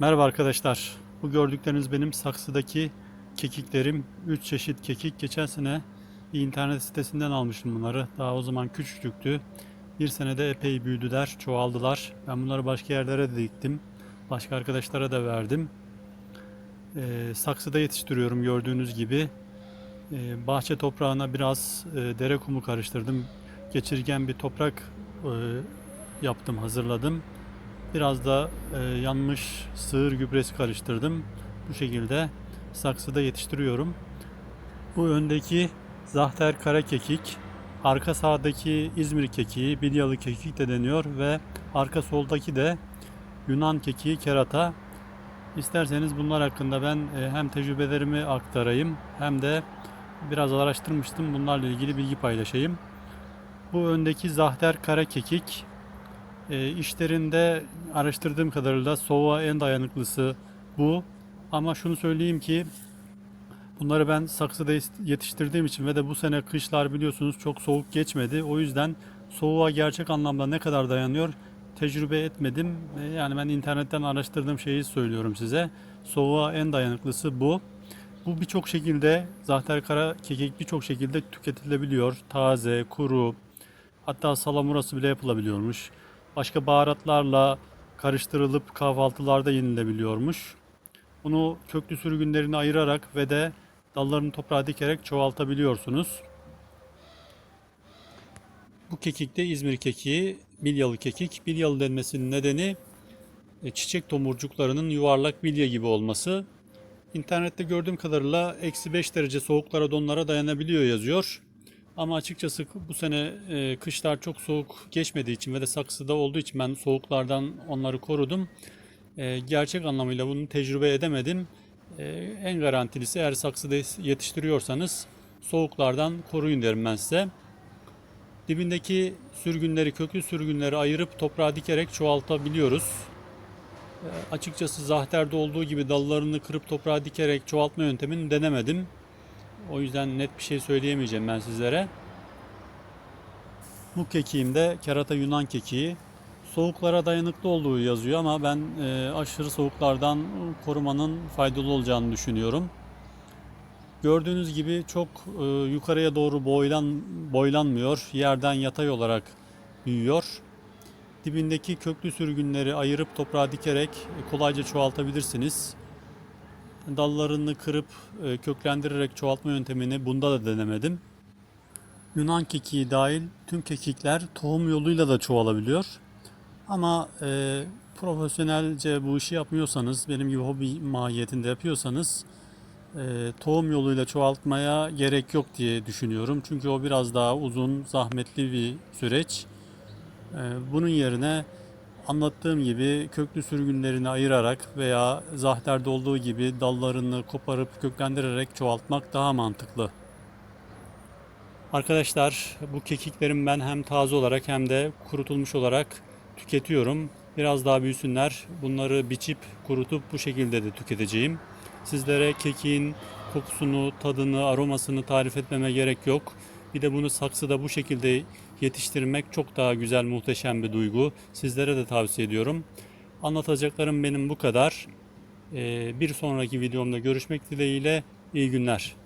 Merhaba arkadaşlar. Bu gördükleriniz benim saksıdaki kekiklerim. 3 çeşit kekik. Geçen sene bir internet sitesinden almıştım bunları. Daha o zaman küçücüktü. Bir senede epey büyüdüler, çoğaldılar. Ben bunları başka yerlere de diktim. Başka arkadaşlara da verdim. Ee, saksıda yetiştiriyorum gördüğünüz gibi. Ee, bahçe toprağına biraz e, dere kumu karıştırdım. Geçirgen bir toprak e, yaptım, hazırladım. Biraz da e, yanmış sığır gübresi karıştırdım. Bu şekilde saksıda yetiştiriyorum. Bu öndeki zahter kara kekik, arka sağdaki İzmir kekiği, bilyalı kekik de deniyor ve arka soldaki de Yunan kekiği kerata. İsterseniz bunlar hakkında ben e, hem tecrübelerimi aktarayım hem de biraz araştırmıştım. Bunlarla ilgili bilgi paylaşayım. Bu öndeki zahter kara kekik e, işlerinde araştırdığım kadarıyla soğuğa en dayanıklısı bu. Ama şunu söyleyeyim ki bunları ben saksıda yetiştirdiğim için ve de bu sene kışlar biliyorsunuz çok soğuk geçmedi. O yüzden soğuğa gerçek anlamda ne kadar dayanıyor tecrübe etmedim. E, Yani ben internetten araştırdığım şeyi söylüyorum size. Soğuğa en dayanıklısı bu. Bu birçok şekilde zahter kara kekik birçok şekilde tüketilebiliyor. Taze, kuru, hatta salamurası bile yapılabiliyormuş. Başka baharatlarla karıştırılıp kahvaltılarda yenilebiliyormuş. Bunu köklü sürgünlerini ayırarak ve de dallarını toprağa dikerek çoğaltabiliyorsunuz. Bu kekik de İzmir kekiği, bilyalı kekik. Bilyalı denmesinin nedeni e, çiçek tomurcuklarının yuvarlak bilye gibi olması. İnternette gördüğüm kadarıyla eksi 5 derece soğuklara donlara dayanabiliyor yazıyor. Ama açıkçası bu sene e, kışlar çok soğuk geçmediği için ve de saksıda olduğu için ben soğuklardan onları korudum. E, gerçek anlamıyla bunu tecrübe edemedim. E, en garantilisi eğer saksıda yetiştiriyorsanız soğuklardan koruyun derim ben size. Dibindeki sürgünleri, köklü sürgünleri ayırıp toprağa dikerek çoğaltabiliyoruz. E, açıkçası zahterde olduğu gibi dallarını kırıp toprağa dikerek çoğaltma yöntemini denemedim. O yüzden net bir şey söyleyemeyeceğim ben sizlere. Bu kekiğimde kerata Yunan kekiği. Soğuklara dayanıklı olduğu yazıyor ama ben e, aşırı soğuklardan korumanın faydalı olacağını düşünüyorum. Gördüğünüz gibi çok e, yukarıya doğru boylan boylanmıyor. Yerden yatay olarak büyüyor. Dibindeki köklü sürgünleri ayırıp toprağa dikerek e, kolayca çoğaltabilirsiniz dallarını kırıp e, köklendirerek çoğaltma yöntemini bunda da denemedim. Yunan kekiği dahil tüm kekikler tohum yoluyla da çoğalabiliyor. Ama e, profesyonelce bu işi yapmıyorsanız, benim gibi hobi mahiyetinde yapıyorsanız e, tohum yoluyla çoğaltmaya gerek yok diye düşünüyorum. Çünkü o biraz daha uzun, zahmetli bir süreç. E, bunun yerine Anlattığım gibi köklü sürgünlerini ayırarak veya zahterde olduğu gibi dallarını koparıp köklendirerek çoğaltmak daha mantıklı. Arkadaşlar bu kekiklerim ben hem taze olarak hem de kurutulmuş olarak tüketiyorum. Biraz daha büyüsünler. Bunları biçip kurutup bu şekilde de tüketeceğim. Sizlere kekiğin kokusunu, tadını, aromasını tarif etmeme gerek yok. Bir de bunu saksıda bu şekilde yetiştirmek çok daha güzel, muhteşem bir duygu. Sizlere de tavsiye ediyorum. Anlatacaklarım benim bu kadar. Ee, Bir sonraki videomda görüşmek dileğiyle iyi günler.